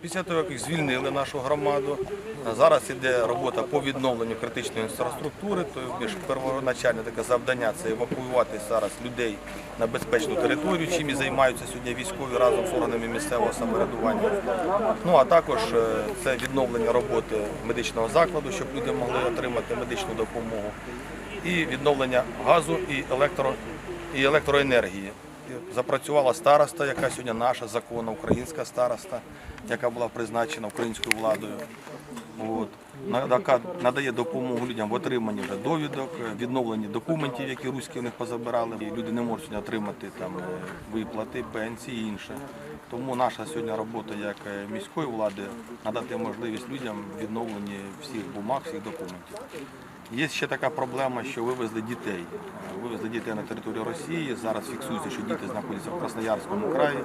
Після того, як звільнили нашу громаду, зараз іде робота по відновленню критичної інфраструктури. Тобто більш первоначальне таке завдання це евакуювати зараз людей на безпечну територію, чим і займаються сьогодні військові разом з органами місцевого самоврядування. Ну а також е, це відновлення роботи медичного закладу, щоб люди могли отримати медичну допомогу, і відновлення газу і електро і електроенергії. Запрацювала староста, яка сьогодні наша законна українська староста, яка була призначена українською владою. От. Яка надає допомогу людям в отриманні вже довідок, відновленні документів, які руські в них позабирали. Люди не можуть отримати там е, виплати, пенсії і інше. Тому наша сьогодні робота як е, міської влади надати можливість людям відновлення всіх бумаг, всіх документів. Є ще така проблема, що вивезли дітей. Е, Вивезли дітей на територію Росії. Зараз фіксується, що діти знаходяться в Красноярському краї.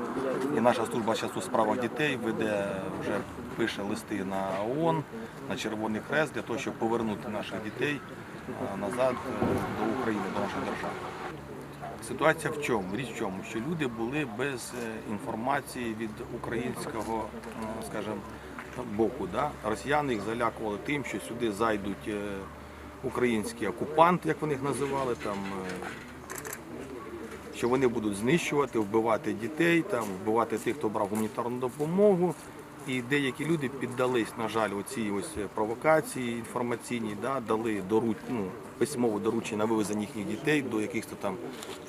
І наша служба зараз у справах дітей веде вже пише листи на ООН, на Червоний Хрест для того, щоб повернути наших дітей е, назад е, до України, до нашої держави. Ситуація в чому? Річ в чому? Що люди були без е, інформації від українського, скажімо, боку. Да? Росіяни їх залякували тим, що сюди зайдуть українські окупанти, як вони їх називали, там, що вони будуть знищувати, вбивати дітей, там, вбивати тих, хто брав гуманітарну допомогу. І деякі люди піддались, на жаль, оцій ось провокації інформаційній, да, дали дору, ну, письмове доручення на вивезення їхніх дітей до якихось там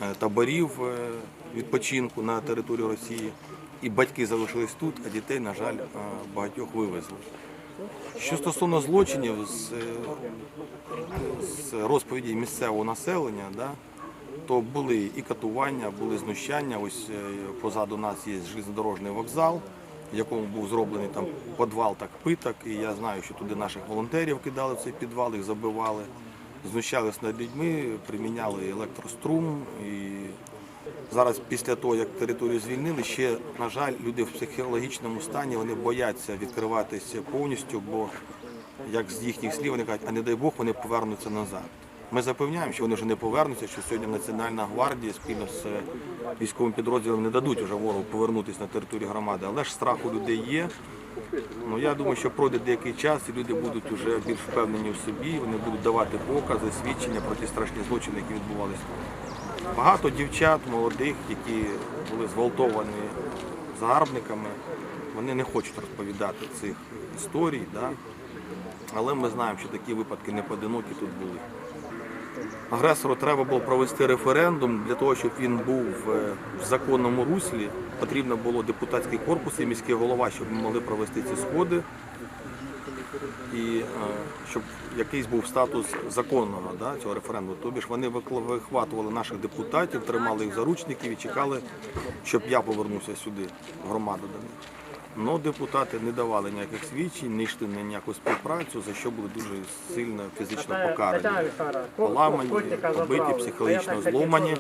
е, таборів е, відпочинку на територію Росії. І батьки залишились тут, а дітей, на жаль, е, багатьох вивезли. Що стосовно злочинів з, е, з розповіді місцевого населення, да, то були і катування, були знущання. Ось е, позаду нас є железнодорожний вокзал, в якому був зроблений там підвал так питок. І я знаю, що туди наших волонтерів кидали в цей підвал, їх забивали, знущались над людьми, приміняли електрострум. І зараз, після того, як територію звільнили, ще, на жаль, люди в психологічному стані вони бояться відкриватися повністю, бо як з їхніх слів вони кажуть, а не дай Бог вони повернуться назад. Ми запевняємо, що вони вже не повернуться, що сьогодні Національна гвардія спільно з е, військовим підрозділом не дадуть вже ворогу повернутися на територію громади. Але ж страх у людей є. Ну я думаю, що пройде деякий час, і люди будуть вже більш впевнені в собі. Вони будуть давати покази, свідчення про ті страшні злочини, які відбувалися. Багато дівчат молодих, які були зґвалтовані загарбниками, вони не хочуть розповідати цих історій. Да? Але ми знаємо, що такі випадки не поодинокі тут були. Агресору треба було провести референдум для того, щоб він був е, в законному руслі. Потрібно було депутатський корпус і міський голова, щоб ми могли провести ці сходи. І е, щоб якийсь був статус законного да, цього референдуму. Тобі ж вони вихватували наших депутатів, тримали їх заручників і чекали, щоб я повернувся сюди, громаду до них. Ну, депутати не давали ніяких свідчень, не йшли на ніяку співпрацю, за що були дуже сильно фізично покарані. Поламані, побиті, психологічно зломані.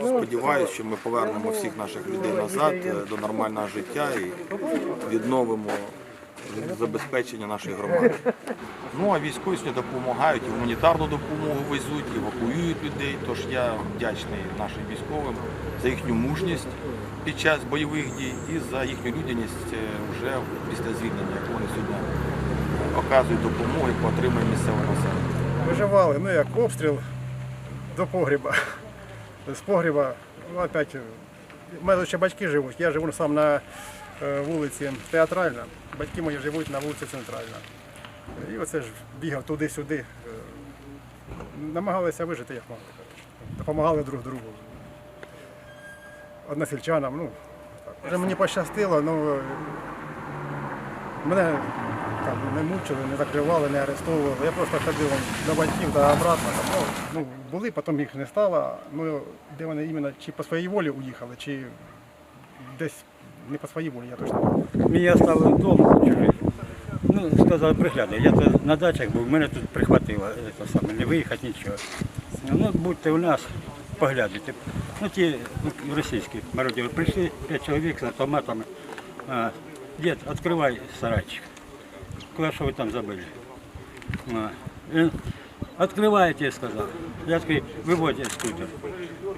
Ну, сподіваюся, що ми повернемо всіх наших людей назад е, до нормального життя і відновимо забезпечення нашої громади. Ну а військові допомагають, гуманітарну допомогу везуть, евакуюють людей. Тож я вдячний нашим військовим за їхню мужність під час бойових дій і за їхню людяність е, вже після звільнення, як вони сьогодні оказують допомогу, яку отримує місцеве населення. Виживали, ну як обстріл до погріба. З погріба, ну опять, у мене ще батьки живуть. Я живу сам на е, вулиці Театральна. Батьки мої живуть на вулиці Центральна. І оце ж бігав туди-сюди. е, Намагалися вижити, як могли. Допомагали друг другу. Односельчанам, ну. Вже мені пощастило, ну е, мене там не мучили, не закривали, не арестовували. Я просто ходив до батьків та обратно. Ну, ну, були, потім їх не стало. Ну, де вони іменно чи по своїй волі уїхали, чи десь не по своїй волі, я точно не знаю. Меня оставили вдома чужий. Ну, сказали, приглядай. Я то на дачах був, мене тут прихватило це саме, не виїхати нічого. Ну, будьте у нас, поглядайте. Ну, ті ну, російські мародери прийшли, п'ять чоловік з автоматами. А, дід, відкривай сарайчик. Куда що ви там забили? А, він, Открывайте, я сказал. Я сказал, выводите скутер.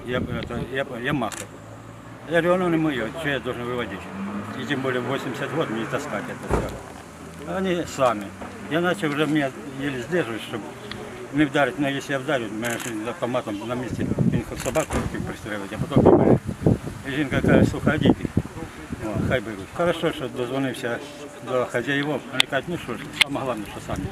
Я, это, я, я махал. Я говорю, оно не мое, что я должен выводить? и тем более в 80 год мне таскать это все. Они сами. Я начал уже, меня еле сдерживать, чтобы не вдарить, но если я вдарю, мене ще з автоматом на місці, він хоч собаку хотів пристрелити, а потім мене. І жінка каже, слухай, а діти? О, хай беруть. Хорошо, що дозвонився до хазяїв. Вони кажуть, ну що ж, саме головне, що самі.